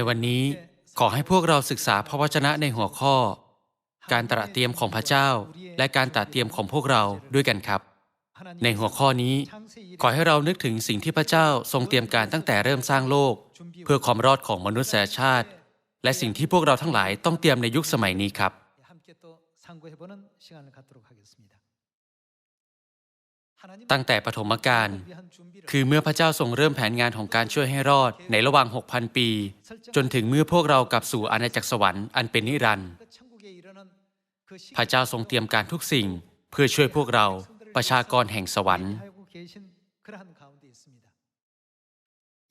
ในวันนี้ขอให้พวกเราศึกษาพระวจนะในหัวข้อ การตระเตรียมของพระเจ้า และการตระเตรียมของพวกเราด้วยกันครับ ในหัวข้อนี้ ขอให้เรานึกถึงสิ่งที่พระเจ้าทรงเตรียมการตั้งแต่เริ่มสร้างโลก เพื่อความรอดของมนุษยชาติ และสิ่งที่พวกเราทั้งหลายต้องเตรียมในยุคสมัยนี้ครับ ตั้งแต่ปฐมกาล คือเมื่อพระเจ้าทรงเริ่มแผนงานของการช่วยให้รอดในระหว่าง 6,000 ปี จนถึงเมื่อพวกเรากลับสู่อาณาจักรสวรรค์อันเป็นนิรันดร์พระเจ้าทรงเตรียมการทุกสิ่ง เพื่อช่วยพวกเราประชากรแห่งสวรรค์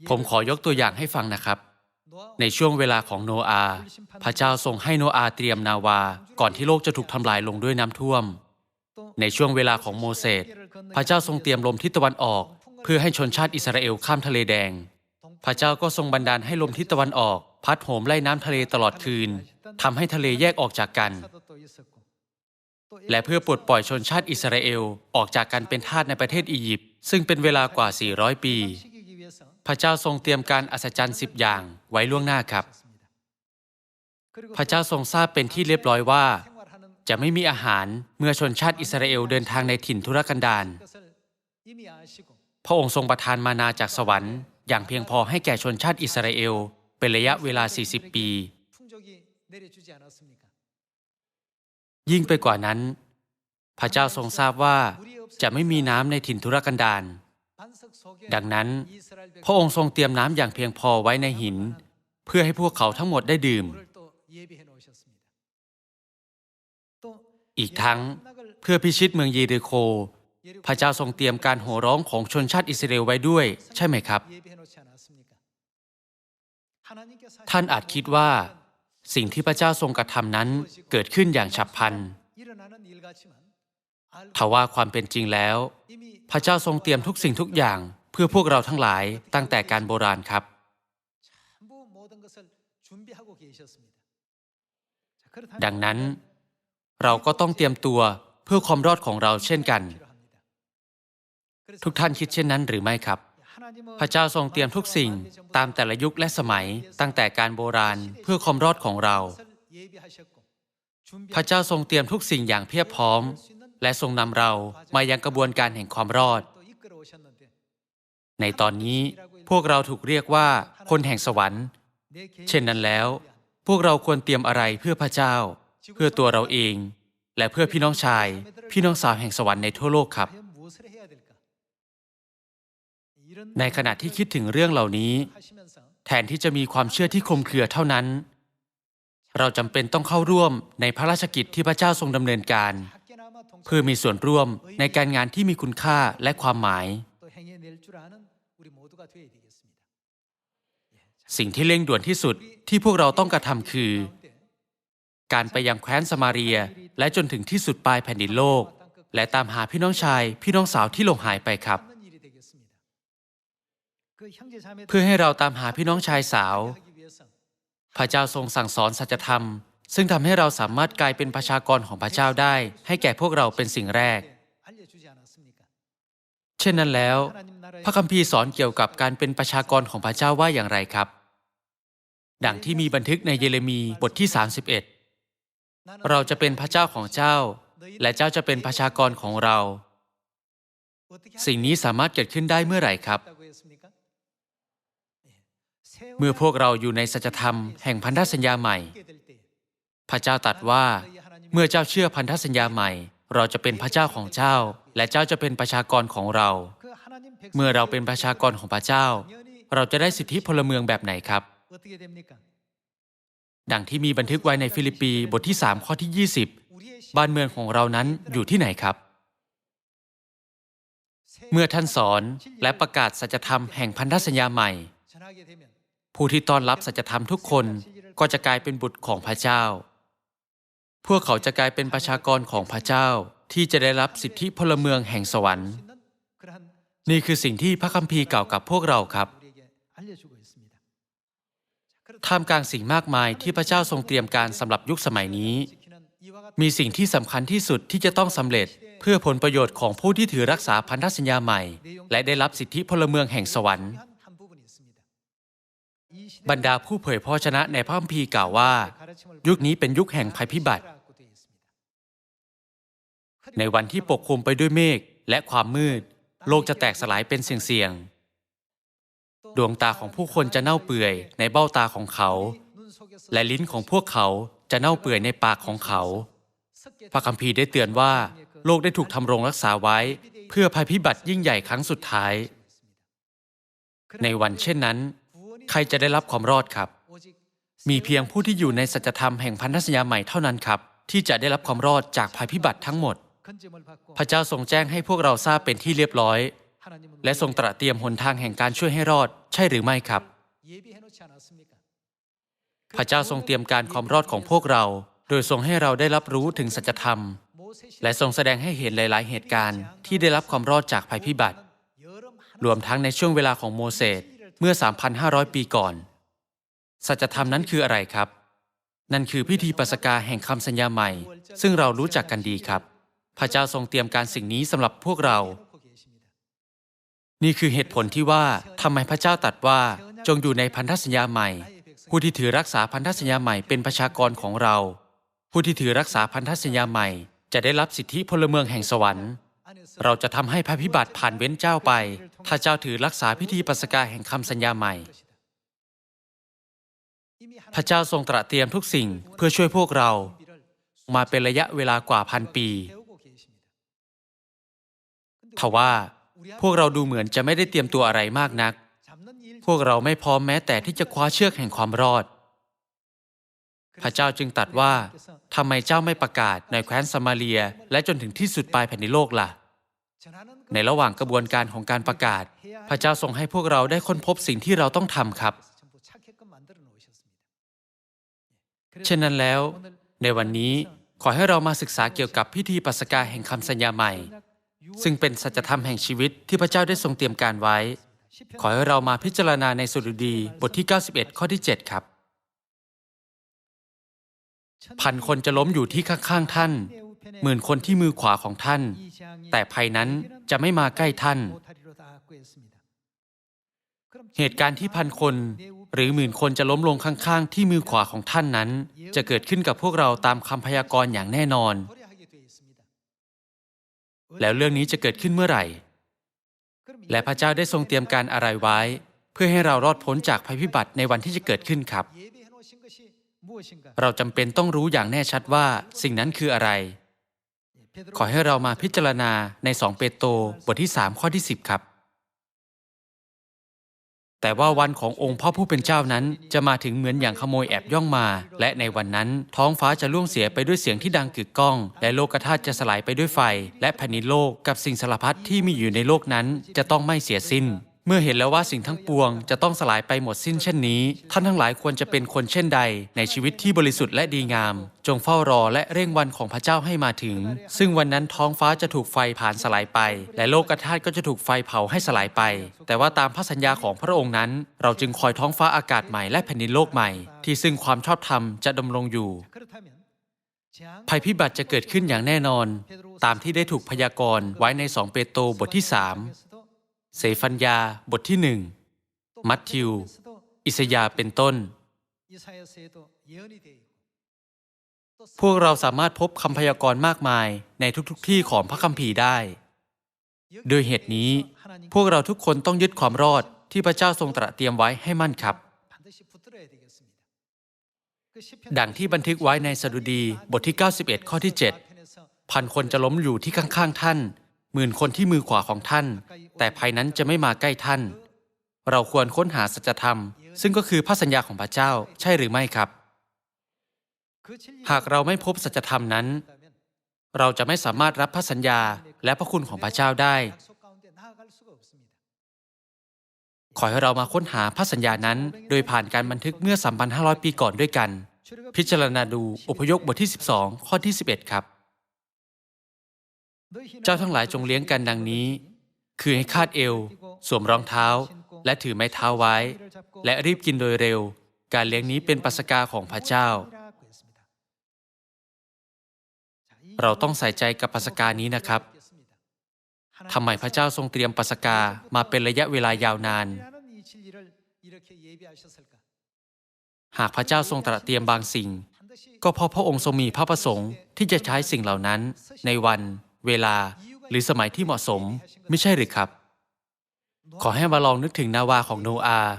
ผมขอยกตัวอย่างให้ฟังนะครับ ในช่วงเวลาของโนอาห์พระเจ้าทรงให้โนอาห์เตรียมนาวา ก่อนที่โลกจะถูกทำลายลงด้วยน้ำท่วม ในช่วงเวลาของโมเสสพระเจ้าทรงเตรียมลมทิศตะวันออก เพื่อให้ชนชาติอิสราเอลข้ามทะเลแดง พระเจ้าก็ทรงบันดาลให้ลมทิศตะวันออก พัดโหมไล่น้ำทะเลตลอดคืนทำให้ทะเลแยกออกจากกัน และเพื่อปลดปล่อยชนชาติอิสราเอลออกจากการเป็นทาสในประเทศอียิปต์ซึ่งเป็นเวลากว่า 400 ปี พระเจ้าทรงเตรียมการอัศจรรย์สิบอย่างไว้ล่วงหน้าครับ พระเจ้าทรงทราบเป็นที่เรียบร้อยว่า จะไม่มีอาหารเมื่อชนชาติอิสราเอลเดินทางในถิ่นทุรกันดาร พระองค์ทรงประทานมานาจากสวรรค์อย่างเพียงพอให้แก่ชนชาติอิสราเอล เป็นระยะเวลา 40 ปี ยิ่งไปกว่านั้น พระเจ้าทรงทราบว่าจะไม่มีน้ำในถิ่นทุรกันดารดังนั้น พระองค์ทรงเตรียมน้ำอย่างเพียงพอไว้ในหิน เพื่อให้พวกเขาทั้งหมดได้ดื่ม อีกทั้งเพื่อพิชิตเมืองเยริโค พระเจ้าทรงเตรียมการโห่ร้องของชนชาติอิสราเอลไว้ด้วย ใช่ไหมครับ ท่านอาจคิดว่า สิ่งที่พระเจ้าทรงกระทำนั้นเกิดขึ้นอย่างฉับพลันทว่าความเป็นจริงแล้ว พระเจ้าทรงเตรียมทุกสิ่งทุกอย่างเพื่อพวกเราทั้งหลายตั้งแต่การโบราณครับ ดังนั้น เราก็ต้องเตรียมตัวเพื่อความรอดของเราเช่นกัน ทุกท่านคิดเช่นนั้นหรือไม่ครับ พระเจ้าทรงเตรียมทุกสิ่งตามแต่ละยุคและสมัยตั้งแต่การโบราณเพื่อความรอดของเรา พระเจ้าทรงเตรียมทุกสิ่งอย่างเพียบพร้อม และทรงนำเรามายังกระบวนการแห่งความรอด ในตอนนี้พวกเราถูกเรียกว่าคนแห่งสวรรค์ เช่นนั้นแล้ว พวกเราควรเตรียมอะไรเพื่อพระเจ้า เพื่อตัวเราเอง และเพื่อพี่น้องชาย พี่น้องสาวแห่งสวรรค์ในทั่วโลกครับ ในขณะที่คิดถึงเรื่องเหล่านี้ แทนที่จะมีความเชื่อที่คลุมเครือเท่านั้น เราจำเป็นต้องเข้าร่วมในพระราชกิจที่พระเจ้าทรงดำเนินการ เพื่อมีส่วนร่วมในการงานที่มีคุณค่าและความหมาย สิ่งที่เร่งด่วนที่สุดที่พวกเราต้องกระทำคือ การไปยังแคว้นสมาเรียและจนถึงที่สุดปลายแผ่นดินโลก และตามหาพี่น้องชาย พี่น้องสาวที่หลงหายไปครับ เพื่อให้เราตามหาพี่น้องชายสาว พระเจ้าทรงสั่งสอนสัจธรรม ซึ่งทำให้เราสามารถกลายเป็นประชากรของพระเจ้าได้ ให้แก่พวกเราเป็นสิ่งแรก เช่นนั้นแล้ว พระคัมภีร์สอนเกี่ยวกับการเป็นประชากรของพระเจ้าว่าอย่างไรครับ ดังที่มีบันทึกในเยเรมีบทที่ 31 เราจะเป็นพระเจ้าของเจ้า และเจ้าจะเป็นประชากรของเรา สิ่งนี้สามารถเกิดขึ้นได้เมื่อไหร่ครับ เมื่อพวกเราอยู่ในสัจธรรมแห่งพันธสัญญาใหม่ พระเจ้าตรัสว่า เมื่อเจ้าเชื่อพันธสัญญาใหม่ เราจะเป็นพระเจ้าของเจ้า และเจ้าจะเป็นประชากรของเรา เมื่อเราเป็นประชากรของพระเจ้า เราจะได้สิทธิพลเมืองแบบไหนครับ ดังที่มีบันทึกไว้ในฟิลิปปีบทที่ 3 ข้อที่ 20 บ้านเมืองของเรานั้นอยู่ที่ไหนครับเมื่อท่านสอนและประกาศสัจธรรมแห่งพันธสัญญาใหม่ ผู้ที่ต้อนรับสัจธรรมทุกคนก็จะกลายเป็นบุตรของพระเจ้า พวกเขาจะกลายเป็นประชากรของพระเจ้าที่จะได้รับสิทธิพลเมืองแห่งสวรรค์ นี่คือสิ่งที่พระคัมภีร์กล่าวกับพวกเราครับ ท่ามกลางสิ่งมากมายที่พระเจ้าทรงเตรียมการสำหรับยุคสมัยนี้ มีสิ่งที่สำคัญที่สุดที่จะต้องสำเร็จเพื่อผลประโยชน์ของผู้ที่ถือรักษาพันธสัญญาใหม่ และได้รับสิทธิพลเมืองแห่งสวรรค์ บรรดาผู้เผยพระวจนะในพระคัมภีร์กล่าวว่า ยุคนี้เป็นยุคแห่งภัยพิบัติ ในวันที่ปกคลุมไปด้วยเมฆและความมืด โลกจะแตกสลายเป็นเสี่ยงๆดวงตาของผู้คนจะเน่าเปื่อยในเบ้าตาของเขา และลิ้นของพวกเขาจะเน่าเปื่อยในปากของเขา พระคัมภีร์ได้เตือนว่า โลกได้ถูกทำรงรักษาไว้ เพื่อภัยพิบัติยิ่งใหญ่ครั้งสุดท้าย ในวันเช่นนั้น ใครจะได้รับความรอดครับ มีเพียงผู้ที่อยู่ในสัจธรรมแห่งพันธสัญญาใหม่เท่านั้นครับ ที่จะได้รับความรอดจากภัยพิบัติทั้งหมด พระเจ้าทรงแจ้งให้พวกเราทราบเป็นที่เรียบร้อย และทรงตระเตรียมหนทางแห่งการช่วยให้รอด ใช่หรือไม่ครับ พระเจ้าทรงเตรียมการความรอดของพวกเรา โดยทรงให้เราได้รับรู้ถึงสัจธรรม และทรงแสดงให้เห็นหลาย ๆ เหตุการณ์ที่ได้รับความรอดจากภัยพิบัติ รวมทั้งในช่วงเวลาของโมเสส เมื่อ 3,500 ปีก่อน สัจธรรมนั้นคืออะไรครับ นั่นคือพิธีปัสกาแห่งคำสัญญาใหม่ ซึ่งเรารู้จักกันดีครับ พระเจ้าทรงเตรียมการสิ่งนี้สำหรับพวกเรา นี่คือเหตุผลที่ว่าทำไมพระเจ้าตรัสว่าจงอยู่ในพันธสัญญาใหม่ ผู้ที่ถือรักษาพันธสัญญาใหม่เป็นประชากรของเรา ผู้ที่ถือรักษาพันธสัญญาใหม่ จะได้รับสิทธิพลเมืองแห่งสวรรค์ เราจะทำให้ภัยพิบัติผ่านเว้นเจ้าไป ถ้าเจ้าถือรักษาพิธีปัสกาแห่งคำสัญญาใหม่ พระเจ้าทรงตระเตรียมทุกสิ่งเพื่อช่วยพวกเรา มาเป็นระยะเวลากว่าพันปีทว่าพวกเราดูเหมือนจะไม่ได้เตรียมตัวอะไรมากนัก พวกเราไม่พร้อมแม้แต่ที่จะคว้าเชือกแห่งความรอด พระเจ้าจึงตรัสว่าทำไมเจ้าไม่ประกาศในแคว้นสมาเรีย และจนถึงที่สุดปลายแผ่นดินโลกล่ะ ในระหว่างกระบวนการของการประกาศ พระเจ้าทรงให้พวกเราได้ค้นพบสิ่งที่เราต้องทำครับ เช่นนั้นแล้ว ในวันนี้ขอให้เรามาศึกษาเกี่ยวกับพิธีปัสกาแห่งคำสัญญาใหม่ ซึ่งเป็นสัจธรรมแห่งชีวิตที่พระเจ้าได้ทรงเตรียมการไว้ ขอให้เรามาพิจารณาในสุดุดีบทที่ 91 ข้อที่ 7 ครับ พันคนจะล้มอยู่ที่ข้างๆท่าน หมื่นคนที่มือขวาของท่าน แต่ภัยนั้นจะไม่มาใกล้ท่าน เหตุการณ์ที่พันคนหรือหมื่นคนจะล้มลงข้างๆ ที่มือขวาของท่านนั้น จะเกิดขึ้นกับพวกเราตามคำพยากรณ์อย่างแน่นอน แล้วเรื่องนี้จะเกิดขึ้นเมื่อไหร่ และพระเจ้าได้ทรงเตรียมการอะไรไว้ เพื่อให้เรารอดพ้นจากภัยพิบัติในวันที่จะเกิดขึ้นครับ เราจำเป็นต้องรู้อย่างแน่ชัดว่าสิ่งนั้นคืออะไร ขอให้เรามาพิจารณาใน2เปโตรบทที่ 3 ข้อที่ 10 ครับ แต่ว่าวันขององค์พ่อผู้เป็นเจ้านั้นจะมาถึงเหมือนอย่างขโมยแอบย่องมา และในวันนั้นท้องฟ้าจะล่วงเสียไปด้วยเสียงที่ดังกึกก้อง และโลกธาตุจะสลายไปด้วยไฟ และแผ่นดินโลกกับสิ่งสารพัดที่มีอยู่ในโลกนั้นจะต้องไม่เสียสิ้น เมื่อเห็นแล้วว่าสิ่งทั้งปวงจะต้องสลายไปหมดสิ้นเช่นนี้ ท่านทั้งหลายควรจะเป็นคนเช่นใด ในชีวิตที่บริสุทธิ์และดีงาม จงเฝ้ารอและเร่งวันของพระเจ้าให้มาถึง ซึ่งวันนั้นท้องฟ้าจะถูกไฟผ่านสลายไป และโลกธาตุก็จะถูกไฟเผาให้สลายไป แต่ว่าตามพระสัญญาของพระองค์นั้น เราจึงคอยท้องฟ้าอากาศใหม่และแผ่นดินโลกใหม่ ที่ซึ่งความชอบธรรมจะดำรงอยู่ภัยพิบัติจะเกิดขึ้นอย่างแน่นอน ตามที่ได้ถูกพยากรณ์ไว้ใน 2 เปโตรบทที่ 3 เสฟัญญาบทที่หนึ่งมัทธิว อิสยาเป็นต้น พวกเราสามารถพบคำพยากรณ์มากมายในทุกๆทที่ของพระคัมภีร์ได้ โดยเหตุนี้ พวกเราทุกคนต้องยึดความรอดที่พระเจ้าทรงตระเตรียมไว้ให้มั่นครับ ดังที่บันทึกไว้ในสดุดีบทที่ 91 ข้อที่ 7 พันคนจะล้มอยู่ที่ข้างๆท่าน หมื่นคนที่มือขวาของท่าน แต่ภัยนั้นจะไม่มาใกล้ท่าน เราควรค้นหาสัจธรรม ซึ่งก็คือพระสัญญาของพระเจ้าใช่หรือไม่ครับ หากเราไม่พบสัจธรรมนั้น เราจะไม่สามารถรับพระสัญญาและพระคุณของพระเจ้าได้ ขอให้เรามาค้นหาพระสัญญานั้น โดยผ่านการบันทึกเมื่อ 3,500 ปีก่อนด้วยกัน พิจารณาดูอพยพบทที่ 12 ข้อที่ 11 ครับ เจ้าทั้งหลายจงเลี้ยงกันดังนี้ คือให้คาดเอว สวมรองเท้า และถือไม้เท้าไว้ และรีบกินโดยเร็ว การเลี้ยงนี้เป็นปัสกาของพระเจ้า เราต้องใส่ใจกับปัสกานี้นะครับทำไมพระเจ้าทรงเตรียมปัสกามาเป็นระยะเวลายาวนาน หากพระเจ้าทรงตระเตรียมบางสิ่ง ก็เพราะพระองค์ทรงมีพระประสงค์ที่จะใช้สิ่งเหล่านั้นในวัน เวลาหรือสมัยที่เหมาะสมไม่ใช่หรือครับ ขอให้มาลองนึกถึงนาวาของโนอาห์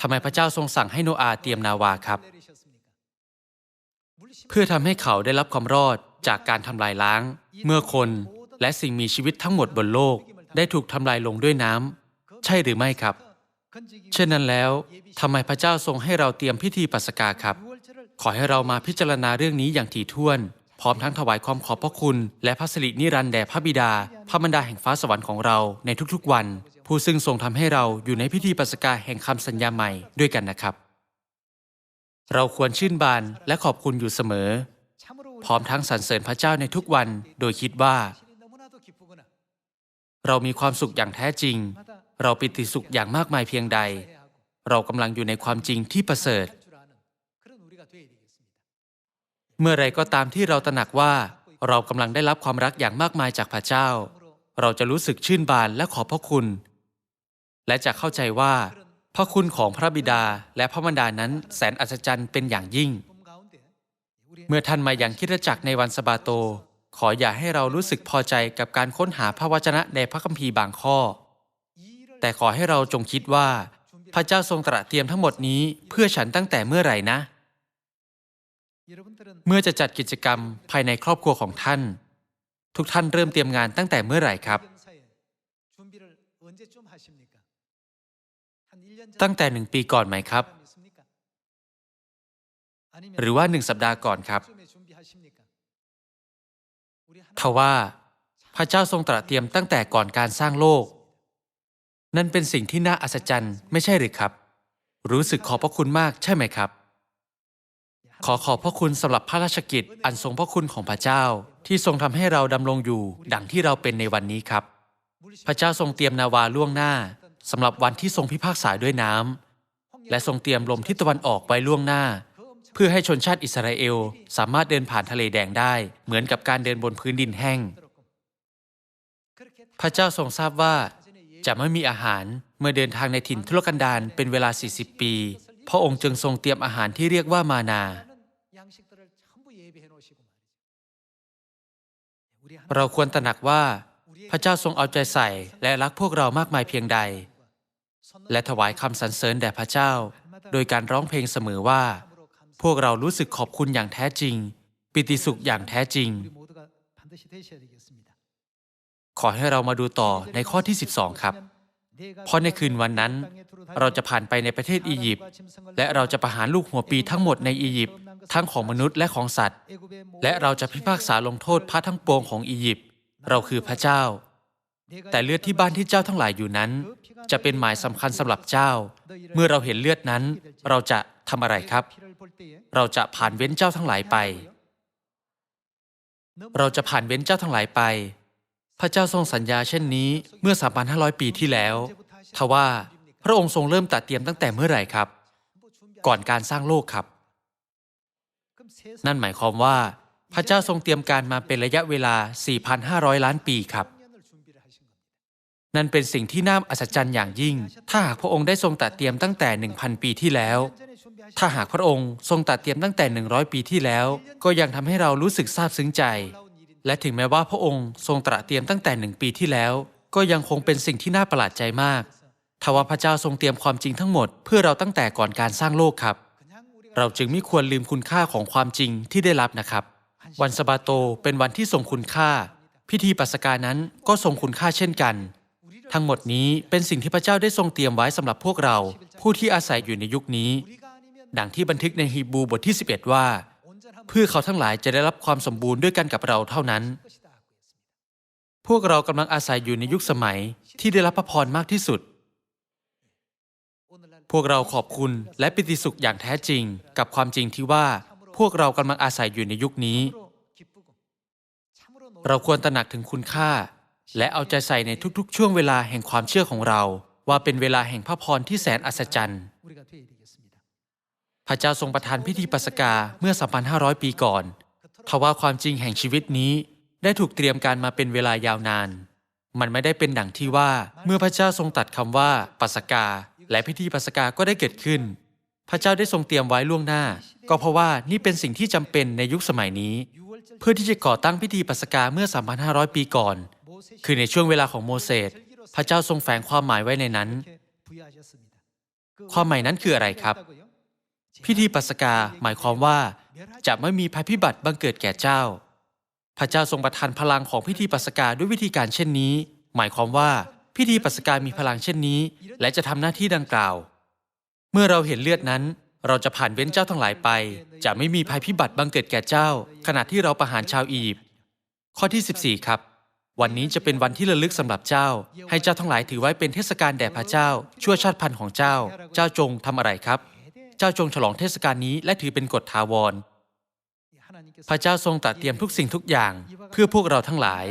ทำไมพระเจ้าทรงสั่งให้โนอาห์เตรียมนาวาครับ เพื่อทำให้เขาได้รับความรอดจากการทำลายล้าง เมื่อคนและสิ่งมีชีวิตทั้งหมดบนโลก ได้ถูกทำลายลงด้วยน้ำใช่หรือไม่ครับ เช่นนั้นแล้วทำไมพระเจ้าทรงให้เราเตรียมพิธีปัสกาครับ ขอให้เรามาพิจารณาเรื่องนี้อย่างถี่ถ้วน พร้อมทั้งถวายความขอบพระคุณ และพระสิรินิรันดร์แด่พระบิดา พระบรรดาแห่งฟ้าสวรรค์ของเราในทุกๆวัน ผู้ซึ่งทรงทำให้เราอยู่ในพิธีปัสกาแห่งคำสัญญาใหม่ด้วยกันนะครับ เราควรชื่นบานและขอบคุณอยู่เสมอ พร้อมทั้งสรรเสริญพระเจ้าในทุกวัน โดยคิดว่า เรามีความสุขอย่างแท้จริง เราปิติสุขอย่างมากมายเพียงใด เรากำลังอยู่ในความจริงที่ประเสริฐ เมื่อไรก็ตามที่เราตระหนักว่าเรากำลังได้รับความรักอย่างมากมายจากพระเจ้า เราจะรู้สึกชื่นบานและขอบพระคุณ และจะเข้าใจว่า พระคุณของพระบิดาและพระมารดานั้นแสนอัศจรรย์เป็นอย่างยิ่ง เมื่อท่านมาอย่างคิดจักรในวันสบาโต ขออย่าให้เรารู้สึกพอใจกับการค้นหาพระวจนะในพระคัมภีร์บางข้อ แต่ขอให้เราจงคิดว่า พระเจ้าทรงตระเตรียมทั้งหมดนี้เพื่อฉันตั้งแต่เมื่อไหร่นะ เมื่อจะจัดกิจกรรมภายในครอบครัวของท่าน ทุกท่านเริ่มเตรียมงานตั้งแต่เมื่อไหร่ครับ ตั้งแต่หนึ่งปีก่อนไหมครับ หรือว่าหนึ่งสัปดาห์ก่อนครับทว่าพระเจ้าทรงตระเตรียมตั้งแต่ก่อนการสร้างโลก นั่นเป็นสิ่งที่น่าอัศจรรย์ไม่ใช่หรือครับ รู้สึกขอบพระคุณมากใช่ไหมครับ ขอขอบพระคุณสำหรับพระราชกิจอันทรงพระคุณของพระเจ้า ที่ทรงทำให้เราดำรงอยู่ดังที่เราเป็นในวันนี้ครับ พระเจ้าทรงเตรียมนาวาล่วงหน้าสำหรับวันที่ทรงพิพากษาด้วยน้ำและทรงเตรียมลมทิศตะวันออกไว้ล่วงหน้า เพื่อให้ชนชาติอิสราเอลสามารถเดินผ่านทะเลแดงได้ เหมือนกับการเดินบนพื้นดินแห้ง พระเจ้าทรงทราบว่า จะไม่มีอาหารเมื่อเดินทางในถิ่นทุรกันดารเป็นเวลา 40 ปี พระองค์จึงทรงเตรียมอาหารที่เรียกว่ามานา เราควรตระหนักว่าพระเจ้าทรงเอาใจใส่และรักพวกเรามากมายเพียงใด และถวายคำสรรเสริญแด่พระเจ้า โดยการร้องเพลงเสมอว่า พวกเรารู้สึกขอบคุณอย่างแท้จริง ปิติสุขอย่างแท้จริง ขอให้เรามาดูต่อในข้อที่ 12 ครับ เพราะในคืนวันนั้น เราจะผ่านไปในประเทศอียิปต์และเราจะประหารลูกหัวปีทั้งหมดในอียิปต์ ทั้งของมนุษย์และของสัตว์ และเราจะพิพากษาลงโทษพระทั้งปวงของอียิปต์เราคือพระเจ้า แต่เลือดที่บ้านที่เจ้าทั้งหลายอยู่นั้น จะเป็นหมายสำคัญสำหรับเจ้า เมื่อเราเห็นเลือดนั้น เราจะทำอะไรครับ เราจะผ่านเว้นเจ้าทั้งหลายไป เราจะผ่านเว้นเจ้าทั้งหลายไป พระเจ้าทรงสัญญาเช่นนี้เมื่อ 3,500 ปีที่แล้วทว่าพระองค์ทรงเริ่มตัดเตรียมตั้งแต่เมื่อไหร่ครับ ก่อนการสร้างโลกครับ นั่นหมายความว่าพระเจ้าทรงเตรียมการมาเป็นระยะเวลา 4,500 ล้านปีครับ นั่นเป็นสิ่งที่น่าอัศจรรย์อย่างยิ่ง ถ้าหากพระองค์ได้ทรงตัดเตรียมตั้งแต่ 1,000 ปีที่แล้ว ถ้าหากพระองค์ทรงตัดเตรียมตั้งแต่ 100 ปีที่แล้ว ก็ยังทำให้เรารู้สึกซาบซึ้งใจ และถึงแม้ว่าพระองค์ทรงตระเตรียมตั้งแต่หนึ่งปีที่แล้ว ก็ยังคงเป็นสิ่งที่น่าประหลาดใจมากทว่าพระเจ้าทรงเตรียมความจริงทั้งหมดเพื่อเราตั้งแต่ก่อนการสร้างโลกครับ เราจึงไม่ควรลืมคุณค่าของความจริงที่ได้รับนะครับ วันสบาโตเป็นวันที่ทรงคุณค่า พิธีปัสกานั้นก็ทรงคุณค่าเช่นกัน ทั้งหมดนี้เป็นสิ่งที่พระเจ้าได้ทรงเตรียมไว้สำหรับพวกเรา ผู้ที่อาศัยอยู่ในยุคนี้ ดังที่บันทึกในฮีบูบทที่ 11 ว่า เพื่อเขาทั้งหลายจะได้รับความสมบูรณ์ด้วยกันกับเราเท่านั้น พวกเรากำลังอาศัยอยู่ในยุคสมัยที่ได้รับพระพรมากที่สุด พวกเราขอบคุณและปิติสุขอย่างแท้จริง กับความจริงที่ว่าพวกเรากำลังอาศัยอยู่ในยุคนี้ เราควรตระหนักถึงคุณค่า และเอาใจใส่ในทุกๆ ช่วงเวลาแห่งความเชื่อของเรา ว่าเป็นเวลาแห่งพระพรที่แสนอัศจรรย์ พระเจ้าทรงประทานพิธีปัสกาเมื่อ 3,500 ปีก่อนทว่าความจริงแห่งชีวิตนี้ได้ถูกเตรียมการมาเป็นเวลายาวนาน มันไม่ได้เป็นดังที่ว่าเมื่อพระเจ้าทรงตัดคำว่าปัสกา และพิธีปัสกาก็ได้เกิดขึ้น พระเจ้าได้ทรงเตรียมไว้ล่วงหน้า ก็เพราะว่านี่เป็นสิ่งที่จำเป็นในยุคสมัยนี้ เพื่อที่จะก่อตั้งพิธีปัสกาเมื่อ 3,500 ปีก่อน คือในช่วงเวลาของโมเสสพระเจ้าทรงแฝงความหมายไว้ในนั้น ความหมายนั้นคืออะไรครับ พิธีปัสกาหมายความว่า จะไม่มีภัยพิบัติบังเกิดแก่เจ้า พระเจ้าทรงประทานพลังของพิธีปัสกาด้วยวิธีการเช่นนี้ หมายความว่า พิธีปัสกามีพลังเช่นนี้ และจะทำหน้าที่ดังกล่าว เมื่อเราเห็นเลือดนั้น เราจะผ่านเว้นเจ้าทั้งหลายไป จะไม่มีภัยพิบัติบังเกิดแก่เจ้า ขณะที่เราประหารชาวอียิปต์ข้อที่ 14 ครับ วันนี้จะเป็นวันที่ระลึกสำหรับเจ้า ให้เจ้าทั้งหลายถือไว้เป็นเทศกาลแด่พระเจ้า ชั่วชาติพันธุ์ของเจ้า เจ้าจงทำอะไรครับ เจ้าจงฉลองเทศกาลนี้และถือเป็นกฎถาวร พระเจ้าทรงตรัสเตรียมทุกสิ่งทุกอย่าง เพื่อพวกเราทั้งหลาย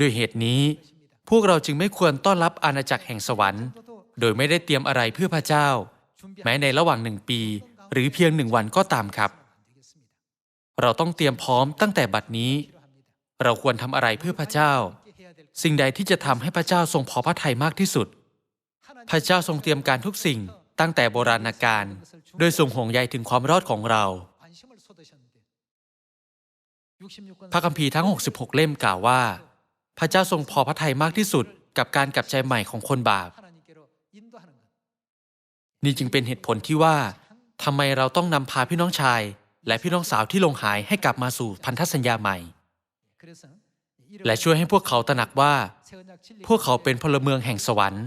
ด้วยเหตุนี้ พวกเราจึงไม่ควรต้อนรับอาณาจักรแห่งสวรรค์ โดยไม่ได้เตรียมอะไรเพื่อพระเจ้า แม้ในระหว่างหนึ่งปี หรือเพียงหนึ่งวันก็ตามครับ เราต้องเตรียมพร้อมตั้งแต่บัดนี้ เราควรทำอะไรเพื่อพระเจ้า สิ่งใดที่จะทำให้พระเจ้าทรงพอพระทัยมากที่สุด พระเจ้าทรงเตรียมการทุกสิ่งตั้งแต่โบราณกาลโดยทรงห่วงใยถึงความรอดของเราพระคัมภีร์ทั้ง 66 เล่มกล่าวว่า พระเจ้าทรงพอพระทัยมากที่สุดกับการกลับใจใหม่ของคนบาป นี่จึงเป็นเหตุผลที่ว่าทำไมเราต้องนำพาพี่น้องชาย และพี่น้องสาวที่ลงหายให้กลับมาสู่พันธสัญญาใหม่ และช่วยให้พวกเขาตระหนักว่า พวกเขาเป็นพลเมืองแห่งสวรรค์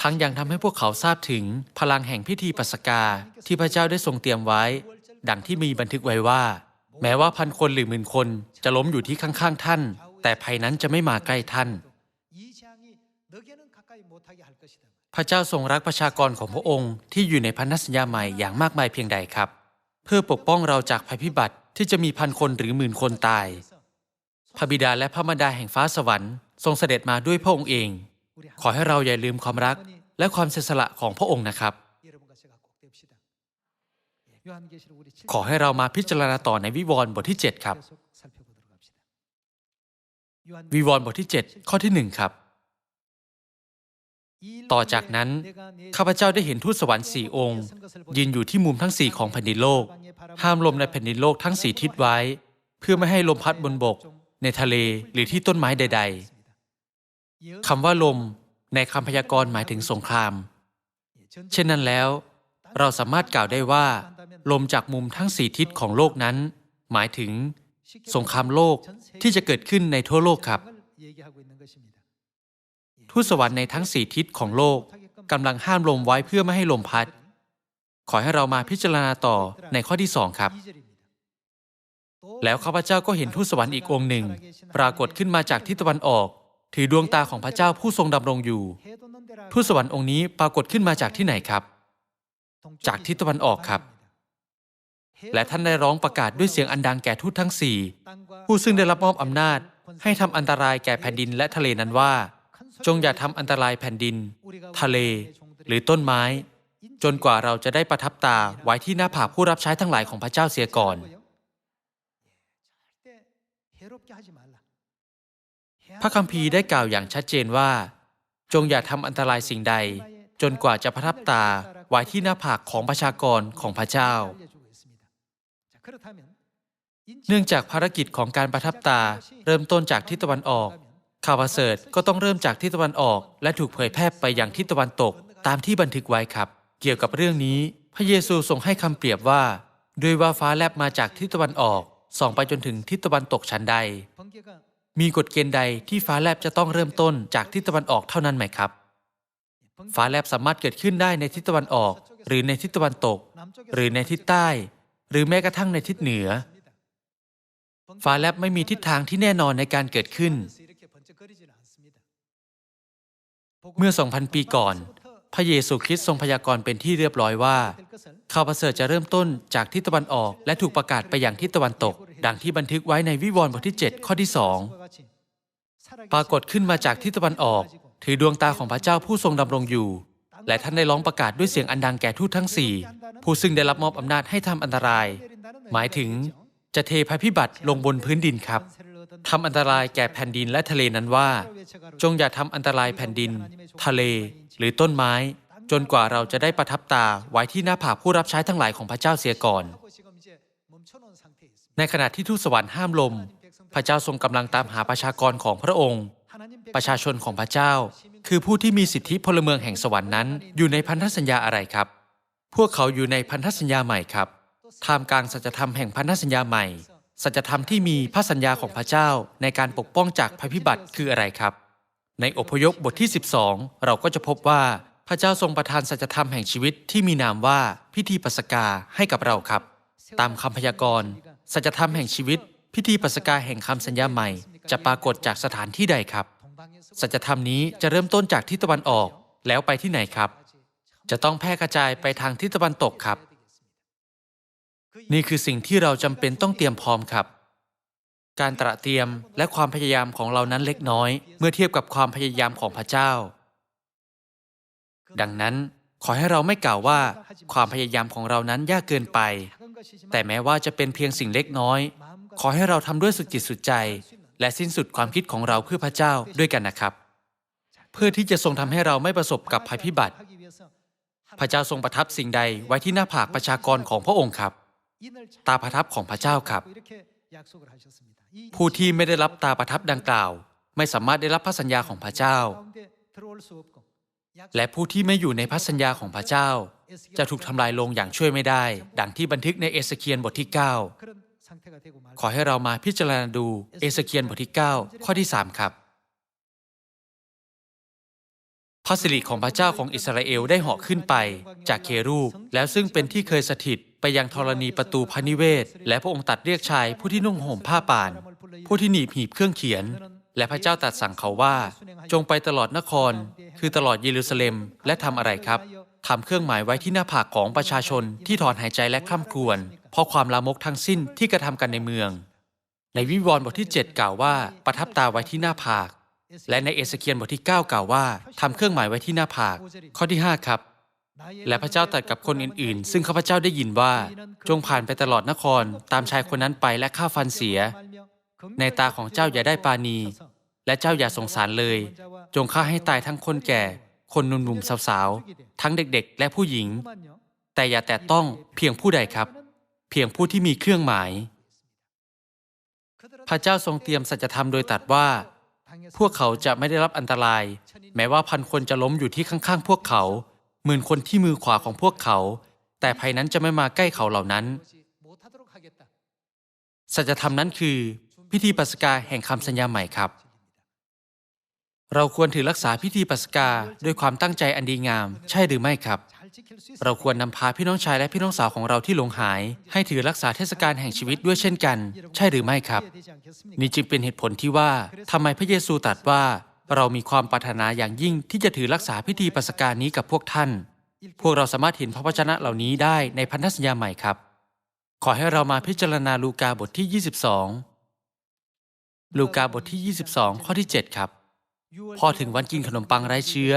ทั้งยังทำให้พวกเขาทราบถึงพลังแห่งพิธีปัสกาที่พระเจ้าได้ทรงเตรียมไว้ ดังที่มีบันทึกไว้ว่า แม้ว่าพันคนหรือหมื่นคนจะล้มอยู่ที่ข้างๆท่าน แต่ภัยนั้นจะไม่มาใกล้ท่าน พระเจ้าทรงรักประชากรของพระองค์ที่อยู่ในพันธสัญญาใหม่อย่างมากมายเพียงใดครับ เพื่อปกป้องเราจากภัยพิบัติที่จะมีพันคนหรือหมื่นคนตาย พระบิดาและพระมารดาแห่งฟ้าสวรรค์ทรงเสด็จมาด้วยพระองค์เอง ขอให้เราอย่าลืมความรักและความเสียสละของพระองค์นะครับ ขอให้เรามาพิจารณาต่อในวิวรณ์บทที่ 7 ครับ วิวรณ์บทที่ 7 ข้อที่ 1 ครับ ต่อจากนั้น ข้าพเจ้าได้เห็นทูตสวรรค์สี่องค์ ยืนอยู่ที่มุมทั้งสี่ของแผ่นดินโลก ห้ามลมในแผ่นดินโลกทั้งสี่ทิศไว้ เพื่อไม่ให้ลมพัดบนบก ในทะเลหรือที่ต้นไม้ใด ๆคำว่าลม ในคำพยากรณ์หมายถึงสงคราม เช่นนั้นแล้ว เราสามารถกล่าวได้ว่า ลมจากมุมทั้งสี่ทิศของโลกนั้น หมายถึง สงครามโลกที่จะเกิดขึ้นในทั่วโลกครับ ทูตสวรรค์ในทั้งสี่ทิศของโลกกำลังห้ามลมไว้เพื่อไม่ให้ลมพัด ขอให้เรามาพิจารณาต่อในข้อที่สองครับ แล้วข้าพเจ้าก็เห็นทูตสวรรค์อีกองค์หนึ่ง ปรากฏขึ้นมาจากทิศตะวันออก ถือดวงตาของพระเจ้าผู้ทรงดำรงอยู่ ทูตสวรรค์องค์นี้ปรากฏขึ้นมาจากที่ไหนครับ จากทิศตะวันออกครับ และท่านได้ร้องประกาศด้วยเสียงอันดังแก่ทูตทั้งสี่ผู้ซึ่งได้รับมอบอำนาจ ให้ทำอันตรายแก่แผ่นดินและทะเลนั้นว่า จงอย่าทำอันตรายแผ่นดิน ทะเล หรือต้นไม้ จนกว่าเราจะได้ประทับตาไว้ที่หน้าผากผู้รับใช้ทั้งหลายของพระเจ้าเสียก่อนพระคัมภีร์ได้กล่าวอย่างชัดเจนว่า จงอย่าทำอันตรายสิ่งใด จนกว่าจะประทับตาไว้ที่หน้าผากของประชากรของพระเจ้า เนื่องจากภารกิจของการประทับตาเริ่มต้นจากทิศตะวันออก ข่าวประเสริฐก็ต้องเริ่มจากทิศตะวันออก และถูกเผยแพร่ไปอย่างทิศตะวันตกตามที่บันทึกไว้ครับ เกี่ยวกับเรื่องนี้ พระเยซูทรงให้คำเปรียบว่า ด้วยว่าฟ้าแลบมาจากทิศตะวันออกส่องไปจนถึงทิศตะวันตกชั้นใด มีกฎเกณฑ์ใดที่ฟ้าแลบจะต้องเริ่มต้นจากทิศตะวันออกเท่านั้นไหมครับ ฟ้าแลบสามารถเกิดขึ้นได้ในทิศตะวันออก หรือในทิศตะวันตก หรือในทิศใต้ หรือแม้กระทั่งในทิศเหนือ ฟ้าแลบไม่มีทิศทางที่แน่นอนในการเกิดขึ้น เมื่อ 2,000 ปีก่อน พระเยซูคริสต์ทรงพยากรณ์เป็นที่เรียบร้อยว่า ข่าวประเสริฐจะเริ่มต้นจากทิศตะวันออก และถูกประกาศไปอย่างทิศตะวันตก ดังที่บันทึกไว้ในวิวรณ์บทที่ 7 ข้อที่2ปรากฏขึ้นมาจากทิศตะวันออก ถือดวงตาของพระเจ้าผู้ทรงดำรงอยู่ และท่านได้ร้องประกาศด้วยเสียงอันดังแก่ทูตทั้งสี่ผู้ซึ่งได้รับมอบอำนาจให้ทำอันตราย หมายถึงจะเทภัยพิบัติลงบนพื้นดินครับทำอันตรายแก่แผ่นดินและทะเลนั้นว่า จงอย่าทำอันตรายแผ่นดิน ทะเล หรือต้นไม้ จนกว่าเราจะได้ประทับตาไว้ที่หน้าผาผู้รับใช้ทั้งหลายของพระเจ้าเสียก่อน ในขณะที่ทูตสวรรค์ห้ามลม พระเจ้าทรงกำลังตามหาประชากรของพระองค์ ประชาชนของพระเจ้า คือผู้ที่มีสิทธิพลเมืองแห่งสวรรค์นั้น อยู่ในพันธสัญญาอะไรครับ พวกเขาอยู่ในพันธสัญญาใหม่ครับท่ามกลางสัจธรรมแห่งพันธสัญญาใหม่ สัจธรรมที่มีพระสัญญาของพระเจ้าในการปกป้องจากภัยพิบัติคืออะไรครับ ในอพยพบทที่ 12 เราก็จะพบว่าพระเจ้าทรงประทานสัจธรรมแห่งชีวิตที่มีนามว่าพิธีปัสกาให้กับเราครับ ตามคำพยากรณ์ สัจธรรมแห่งชีวิต พิธีปัสกาแห่งคำสัญญาใหม่ จะปรากฏจากสถานที่ใดครับ สัจธรรมนี้จะเริ่มต้นจากทิศตะวันออกแล้วไปที่ไหนครับ จะต้องแพร่กระจายไปทางทิศตะวันตกครับ นี่คือสิ่งที่เราจำเป็นต้องเตรียมพร้อมครับ การตระเตรียมและความพยายามของเรานั้นเล็กน้อย เมื่อเทียบกับความพยายามของพระเจ้า ดังนั้นขอให้เราไม่กล่าวว่า ความพยายามของเรานั้นยากเกินไป แต่แม้ว่าจะเป็นเพียงสิ่งเล็กน้อย ขอให้เราทำด้วยสุดจิตสุดใจ และสิ้นสุดความคิดของเราเพื่อพระเจ้าด้วยกันนะครับ เพื่อที่จะทรงทำให้เราไม่ประสบกับภัยพิบัติ พระเจ้าทรงประทับสิ่งใดไว้ที่หน้าผากประชากรของพระองค์ครับ ตาประทับของพระเจ้าครับ ผู้ที่ไม่ได้รับตาประทับดังกล่าว ไม่สามารถได้รับพระสัญญาของพระเจ้า และผู้ที่ไม่อยู่ในพระสัญญาของพระเจ้า จะถูกทำลายลงอย่างช่วยไม่ได้ ดังที่บันทึกในเอสเคียนบทที่ 9 ขอให้เรามาพิจารณาดูเอสเคียนบทที่ 9 ข้อที่ 3 ครับ พระสิริของพระเจ้าของอิสราเอลได้เหาะขึ้นไป จากเครูป แล้วซึ่งเป็นที่เคยสถิตไปยังธรณีประตูพระนิเวศ และพระองค์ตรัดเรียกชายผู้ที่นุ่งห่มผ้าป่าน ผู้ที่หนีบหีบเครื่องเขียน และพระเจ้าตรัสสั่งเขาว่า จงไปตลอดนคร คือตลอดเยรูซาเล็มและทำอะไรครับ ทำเครื่องหมายไว้ที่หน้าผากของประชาชนที่ถอนหายใจและคร่ำครวญเพราะความลามกทั้งสิ้นที่กระทำกันในเมือง ในวิวรณ์บทที่ 7 กล่าวว่าประทับตาไว้ที่หน้าผาก และในเอสเคียนบทที่ 9 กล่าวว่าทำเครื่องหมายไว้ที่หน้าผาก ข้อที่ 5 ครับ และพระเจ้าตรัสกับคนอื่น ๆ ซึ่งข้าพเจ้าได้ยินว่า จงผ่านไปตลอดนคร ตามชายคนนั้นไปและฆ่าฟันเสีย ในตาของเจ้าอย่าได้ปาณีและเจ้าอย่าสงสารเลย จงฆ่าให้ตายทั้งคนแก่ คนหนุ่มๆสาวๆ ทั้งเด็กๆ และผู้หญิง แต่อย่าแตะต้องเพียงผู้ใดครับ เพียงผู้ที่มีเครื่องหมาย พระเจ้าทรงเตรียมสัจธรรมโดยตัดว่า พวกเขาจะไม่ได้รับอันตราย แม้ว่าพันคนจะล้มอยู่ที่ข้างๆ พวกเขาหมื่นคนที่มือขวาของพวกเขา แต่ภัยนั้นจะไม่มาใกล้เขาเหล่านั้นสัจธรรมนั้นคือ พิธีปัสกาแห่งคำสัญญาใหม่ครับ เราควรถือรักษาพิธีปัสกาด้วยความตั้งใจอันดีงาม ใช่หรือไม่ครับ เราควรนำพาพี่น้องชายและพี่น้องสาวของเราที่หลงหาย ให้ถือรักษาเทศกาลแห่งชีวิตด้วยเช่นกัน ใช่หรือไม่ครับ นี่จึงเป็นเหตุผลที่ว่าทำไมพระเยซูตรัสว่า เรามีความปรารถนาอย่างยิ่งที่จะถือรักษาพิธีปัสกานี้กับพวกท่าน พวกเราสามารถเห็นพระวจนะเหล่านี้ได้ในพันธสัญญาใหม่ครับ ขอให้เรามาพิจารณาลูกาบทที่ 22 ลูกาบทที่ 22 ข้อที่ 7 ครับ พอถึงวันกินขนมปังไร้เชื้อ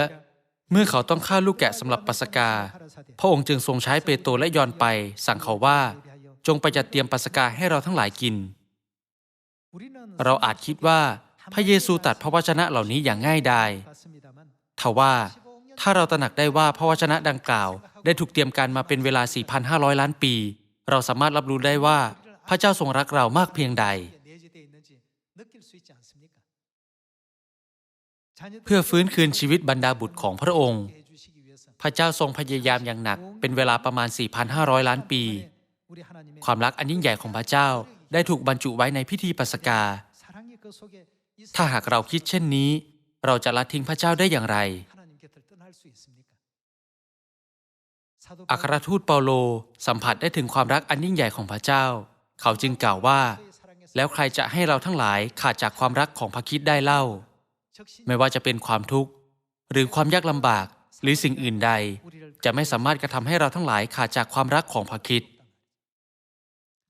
เมื่อเขาต้องฆ่าลูกแกะสำหรับปัสกา พระองค์จึงทรงใช้เปโตรและยอนไป สั่งเขาว่า จงไปจัดเตรียมปัสกาให้เราทั้งหลายกิน เราอาจคิดว่าพระเยซูตัดพระวจนะเหล่านี้อย่างง่ายดายทว่าถ้าเราตระหนักได้ว่าพระวจนะดังกล่าว ได้ถูกเตรียมการมาเป็นเวลา 4,500 ล้านปี เราสามารถรับรู้ได้ว่าพระเจ้าทรงรักเรามากเพียงใด เพื่อฟื้นคืนชีวิตบรรดาบุตรของพระองค์ พระเจ้าทรงพยายามอย่างหนักเป็นเวลาประมาณ 4,500 ล้านปี ความรักอันยิ่งใหญ่ของพระเจ้าได้ถูกบรรจุไว้ในพิธีปัสกา ถ้าหากเราคิดเช่นนี้ เราจะละทิ้งพระเจ้าได้อย่างไร อัครทูตเปาโลสัมผัสได้ถึงความรักอันยิ่งใหญ่ของพระเจ้า เขาจึงกล่าวว่า แล้วใครจะให้เราทั้งหลายขาดจากความรักของพระคิดได้เล่า ไม่ว่าจะเป็นความทุกข์ หรือความยากลำบาก หรือสิ่งอื่นใด จะไม่สามารถกระทำให้เราทั้งหลายขาดจากความรักของพระคริด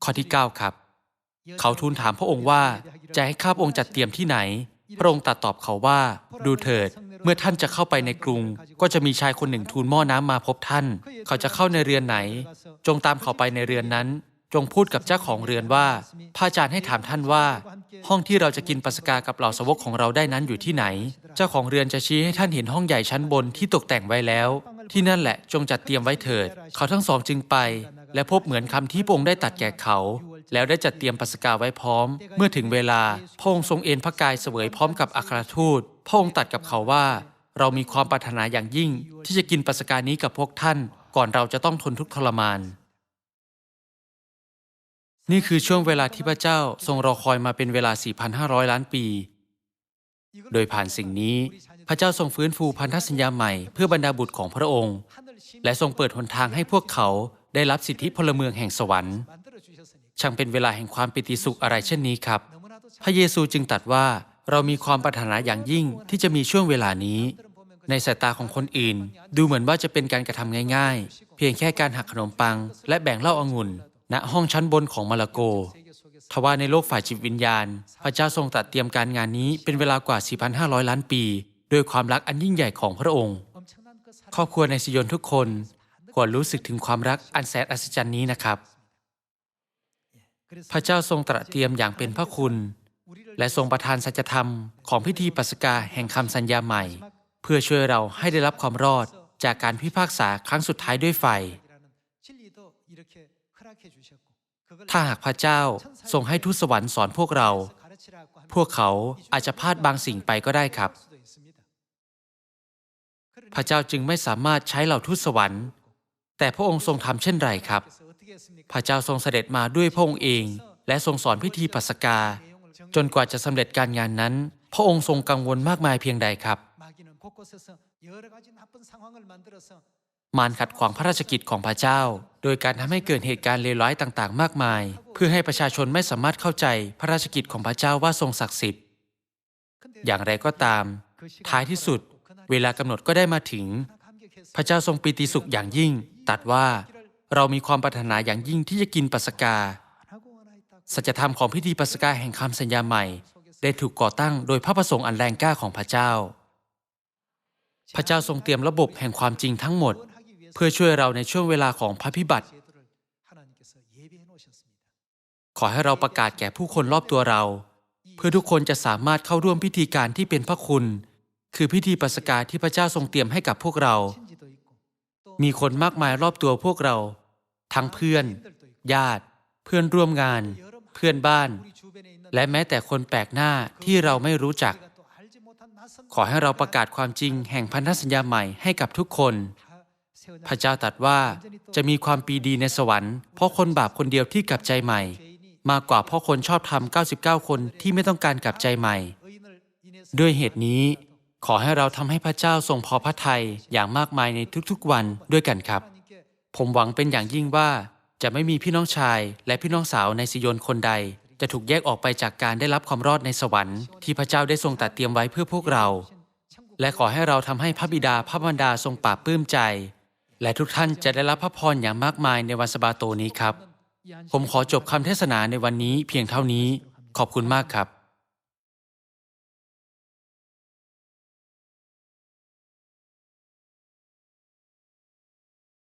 ข้อที่ 9 ครับ เขาทูลถามพระองค์ว่าจะให้ข้าพระองค์จัดเตรียมที่ไหน พระองค์ตรัสตอบเขาว่า ดูเถิด เมื่อท่านจะเข้าไปในกรุง ก็จะมีชายคนหนึ่งทูลหม้อน้ำมาพบท่าน เขาจะเข้าในเรือนไหน จงตามเขาไปในเรือนนั้น จงพูดกับเจ้าของเรือนว่าพระอาจารย์ให้ถามท่านว่า ห้องที่เราจะกินปัสกากับเหล่าสวกของเราได้นั้นอยู่ที่ไหน เจ้าของเรือนจะชี้ให้ท่านเห็นห้องใหญ่ชั้นบนที่ตกแต่งไว้แล้ว ที่นั่นแหละจงจัดเตรียมไว้เถิด เขาทั้งสองจึงไป และพบเหมือนคำที่พระองค์ได้ตัดแก่เขา แล้วได้จัดเตรียมปัสกาไว้พร้อม เมื่อถึงเวลาพระองค์ทรงเอ็นพระกายเสวยพร้อมกับอัครทูตพระองค์ตัดกับเขาว่า เรามีความปรารถนาอย่างยิ่ง ที่จะกินปัสกานี้กับพวกท่าน ก่อนเราจะต้องทนทุกข์ทรมาน นี่คือช่วงเวลาที่พระเจ้าทรงรอคอยมาเป็นเวลา 4,500 ล้านปี โดยผ่านสิ่งนี้ พระเจ้าทรงฟื้นฟูพันธสัญญาใหม่เพื่อบรรดาบุตรของพระองค์ และทรงเปิดหนทางให้พวกเขาได้รับสิทธิพลเมืองแห่งสวรรค์ ช่างเป็นเวลาแห่งความปิติสุขอะไรเช่นนี้ครับ พระเยซูจึงตรัสว่าเรามีความปรารถนาอย่างยิ่งที่จะมีช่วงเวลานี้ ในสายตาของคนอื่น ดูเหมือนว่าจะเป็นการกระทำง่าย ๆ เพียงแค่การหักขนมปัง และแบ่งเหล้าองุ่น ณห้องชั้นบนของมาลาโก ทว่าในโลกฝ่ายจิตวิญญาณ พระเจ้าทรงตัดเตรียมการงานนี้เป็นเวลากว่า 4,500 ล้านปี ด้วยความรักอันยิ่งใหญ่ของพระองค์ ครอบครัวในซิยนทุกคนควรรู้สึกถึงความรักอันแสนอัศจรรย์นี้นะครับ พระเจ้าทรงตรัสเตรียมอย่างเป็นพระคุณ และทรงประทานสัจธรรมของพิธีปัสกาแห่งคำสัญญาใหม่ เพื่อช่วยเราให้ได้รับความรอดจากการพิพากษาครั้งสุดท้ายด้วยไฟ ถ้าหากพระเจ้าทรงให้ทูตสวรรค์สอนพวกเรา พวกเขาอาจจะพลาดบางสิ่งไปก็ได้ครับ พระเจ้าจึงไม่สามารถใช้เหล่าทูตสวรรค์ แต่พระองค์ทรงทำเช่นไรครับ พระเจ้าทรงเสด็จมาด้วยพระองค์เอง และทรงสอนพิธีปัสกา จนกว่าจะสำเร็จการงานนั้น พระองค์ทรงกังวลมากมายเพียงใดครับ มารขัดขวางพระราชกิจของพระเจ้า โดยการทำให้เกิดเหตุการณ์เลวร้ายต่างๆ มากมาย เพื่อให้ประชาชนไม่สามารถเข้าใจพระราชกิจของพระเจ้าว่าทรงศักดิ์สิทธิ์ อย่างไรก็ตาม ท้ายที่สุด เวลากำหนดก็ได้มาถึง พระเจ้าทรงปีติสุขอย่างยิ่ง ตัดว่าเรามีความปรารถนาอย่างยิ่งที่จะกินปัสกา สัจธรรมของพิธีปัสกาแห่งคำสัญญาใหม่ ได้ถูกก่อตั้งโดยพระประสงค์อันแรงกล้าของพระเจ้า พระเจ้าทรงเตรียมระบบแห่งความจริงทั้งหมด พื่อช่วยเราในช่วงเวลาของพระพิบัติ ขอให้เราประกาศแก่ผู้คนรอบตัวเรา เพื่อทุกคนจะสามารถเข้าร่วมพิธีการที่เป็นพระคุณ คือพิธีปัสกาที่พระเจ้าทรงเตรียมให้กับพวกเรา มีคนมากมายรอบตัวพวกเรา ทั้งเพื่อน ญาติ เพื่อนร่วมงาน เพื่อนบ้าน และแม้แต่คนแปลกหน้าที่เราไม่รู้จัก ขอให้เราประกาศความจริงแห่งพันธสัญญาใหม่ให้กับทุกคน พระเจ้าตรัสว่าจะมีความปีดีในสวรรค์เพราะคนบาปคนเดียวที่กลับใจใหม่ มากกว่าเพราะคนชอบทำ99 คนที่ไม่ต้องการกลับใจใหม่ ด้วยเหตุนี้ขอให้เราทำให้พระเจ้าทรงพอพระทัยอย่างมากมายในทุกๆวันด้วยกันครับ ผมหวังเป็นอย่างยิ่งว่าจะไม่มีพี่น้องชายและพี่น้องสาวในซิโยนคนใด จะถูกแยกออกไปจากการได้รับความรอดในสวรรค์ที่พระเจ้าได้ทรงตัดเตรียมไว้เพื่อพวกเรา และขอให้เราทำให้พระบิดาพระมารดาทรงปราบปลื้มใจ และทุกท่านจะได้รับพระพรอย่างมากมายในวันสะบาโตนี้ครับ ผมขอจบคำเทศนาในวันนี้เพียงเท่านี้ ขอบคุณมากครับ